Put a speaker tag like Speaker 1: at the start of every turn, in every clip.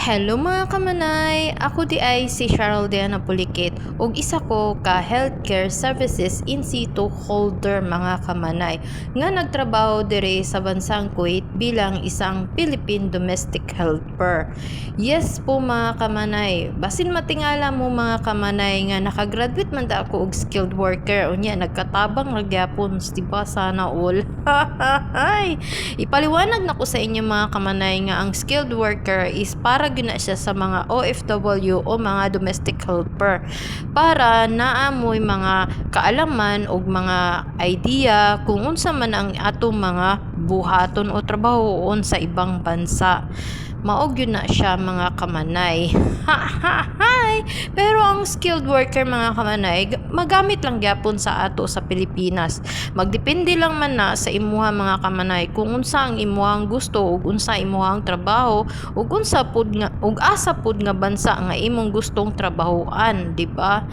Speaker 1: Hello mga kamanay! Ako di ay si Cheryl Diana Pulikit ug isa ko ka Healthcare Services in situ holder mga kamanay nga nagtrabaho dire sa bansang Kuwait bilang isang Philippine domestic helper. Yes po mga kamanay, basin matingala mo mga kamanay nga nakagraduate man da ako og skilled worker unya nagkatabang ragyapon di ba sana all. Ipaliwanag na ko sa inyo mga kamanay nga ang skilled worker is para gina siya sa mga OFW o mga domestic helper para naamoy mga kaalaman o mga idea kung unsa man ang atong mga buhaton o trabahoon sa ibang bansa. Maog yun na siya mga kamanay. Ha ha! Pero ang skilled worker mga kamanay, magamit lang gyapon sa ato sa Pilipinas. Magdepende lang man na sa imuha mga kamanay kung unsa ang imuhang gusto ug unsa imuhang trabaho ug unsa pud nga ug asa pud nga bansa nga imong gustong trabahoan, di ba?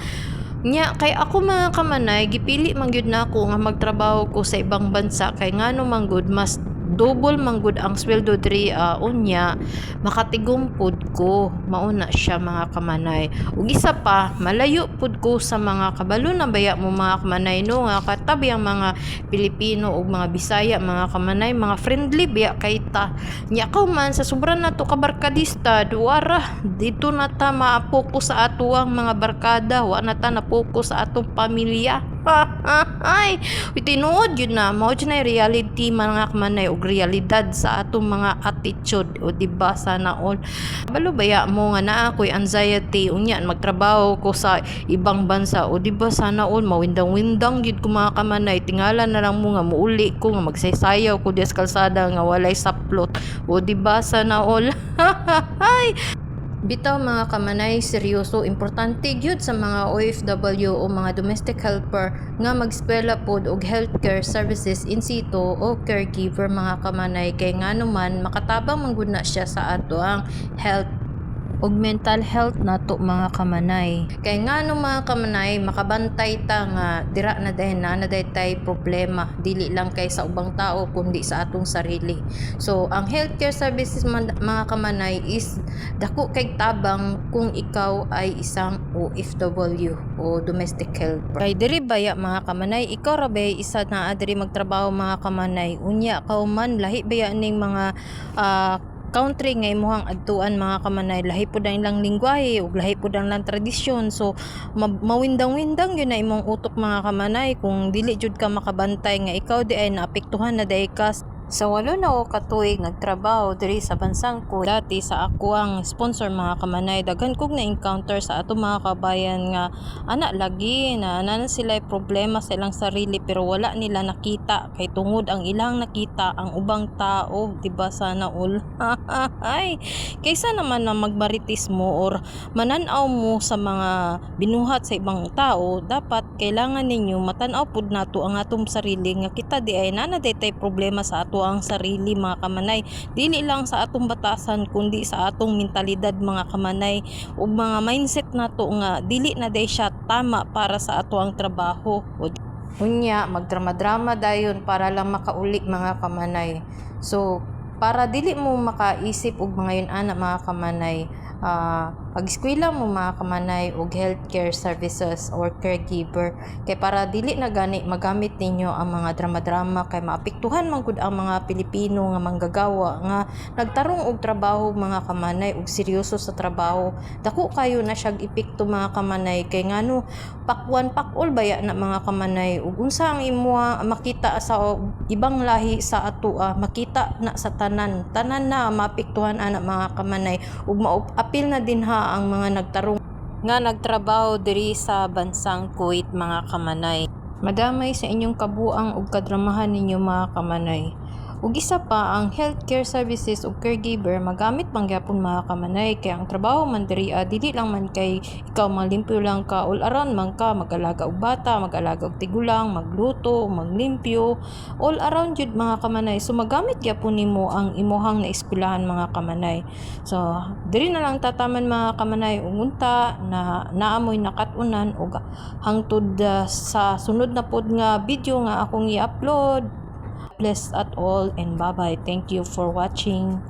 Speaker 1: Nya kay ako mga kamanay gipili man gyud na ako nga magtrabaho ko sa ibang bansa kay ngano man gud mas double man gud ang sweldo diri ah, unya makatigom pud ko. Mauna siya mga kamanay. Ug isa pa malayo pud ko sa mga kabalo na baya mo mga kamanay no? Nga katabi ang mga Pilipino ug mga Bisaya mga kamanay mga friendly biya kay ta. Nya ka man sa sobra na to ka barkadista duara dito na ta maapokus sa ato ang mga barkada. Wa na ta napokus sa atong pamilya ay tinuod yun na. Mao na reality mga kamanay ug realidad sa atong mga attitude. O di ba sana all. Balo baya mo nga naa ko'y anxiety. Unya magtrabaho ko sa ibang bansa. O di ba sana all mawindang-windang gid ko mga kamanay tingala na lang mo nga muuli ko nga magsaysayaw ko des kalsada nga walay saplot. O di ba sana all. Ay Bitaw mga kamanay, seryoso, importante gyud sa mga OFW o mga domestic helper nga magskwela pod og healthcare services in situ o caregiver mga kamanay. Kay ngano man makatabang man gud na siya sa ato ang health og mental health nato mga kamanay. Kay ngano mga kamanay makabantay ta nga dira na dahin na na tay problema. Dili lang kay sa ubang tao kundi sa atong sarili. So ang healthcare services man, mga kamanay is dako kay tabang kung ikaw ay isang OFW o domestic helper. Kay diri baya mga kamanay? Ikaw ra isa na diri magtrabaho mga kamanay? Unya kauman lahi baya ning mga ah, country nga imuhang adtuan mga kamanay. Lahi pud ang ilang lingwahe ug lahi pud ang ilang tradisyon. So ma- mawindang-windang yun na imong utok mga kamanay. Kung dili jud ka makabantay nga ikaw di ay naapektuhan na day ka sa walo na o katuig nagtrabaho diri sa bansang ko. Dati sa ako ang sponsor mga kamanay. Daghan kog na encounter sa ato mga kabayan nga ana lagi na ana na sila problema sa ilang sarili pero wala nila nakita. Kay tungod ang ilang nakita ang ubang tao di ba sana all? Ay kaysa naman na magmaritis mo or mananaw mo sa mga binuhat sa ibang tao dapat kailangan ninyo matanaw pud nato ang atong sarili nga kita di ay nana tay problema sa ato ang sarili mga kamanay. Dili lang sa atong batasan kundi sa atong mentalidad mga kamanay. Ug mga mindset nato nga dili na day siya tama para sa ato ang trabaho. Unya, magdrama-drama dayon para lang makauli mga kamanay. So, para dili mo makaisip og mga yun ana mga kamanay, ah pag-eskwela mo mga kamanay og healthcare services or caregiver kay para dili na gani magamit ninyo ang mga drama-drama kay maapektuhan man gud ang mga Pilipino nga manggagawa nga nagtarong og trabaho mga kamanay og seryoso sa trabaho. Dako kayo na siyag epekto mga kamanay. Kay ngano pakwan pakol baya na mga kamanay? Ug unsa ang imuha makita sa ibang lahi sa ato ah, makita na sa tanan. Tanan na maapektuhan ana mga kamanay ug maapil na din ha ang mga nagtarong nga nagtrabaho diri sa bansang Kuwait mga kamanay. Madamay sa inyong kabuang ug kadramahan ninyo mga kamanay ug isa pa ang healthcare services ug caregiver magamit pangyapon mga kamanay. Kay ang trabaho man diri ah, dili lang man kay ikaw maglimpyo lang ka all around man ka mag-alaga og bata mag-alaga og tigulang magluto maglimpyo. All around jud mga kamanay. So magamit gyapon nimo ang imuhang naeskwelahan mga kamanay. So diri na lang tataman mga kamanay ug unta na naamoy nakatunan ug hangtod ah, sa sunod na pod nga video nga akong i-upload blessed at all and bye bye thank you for watching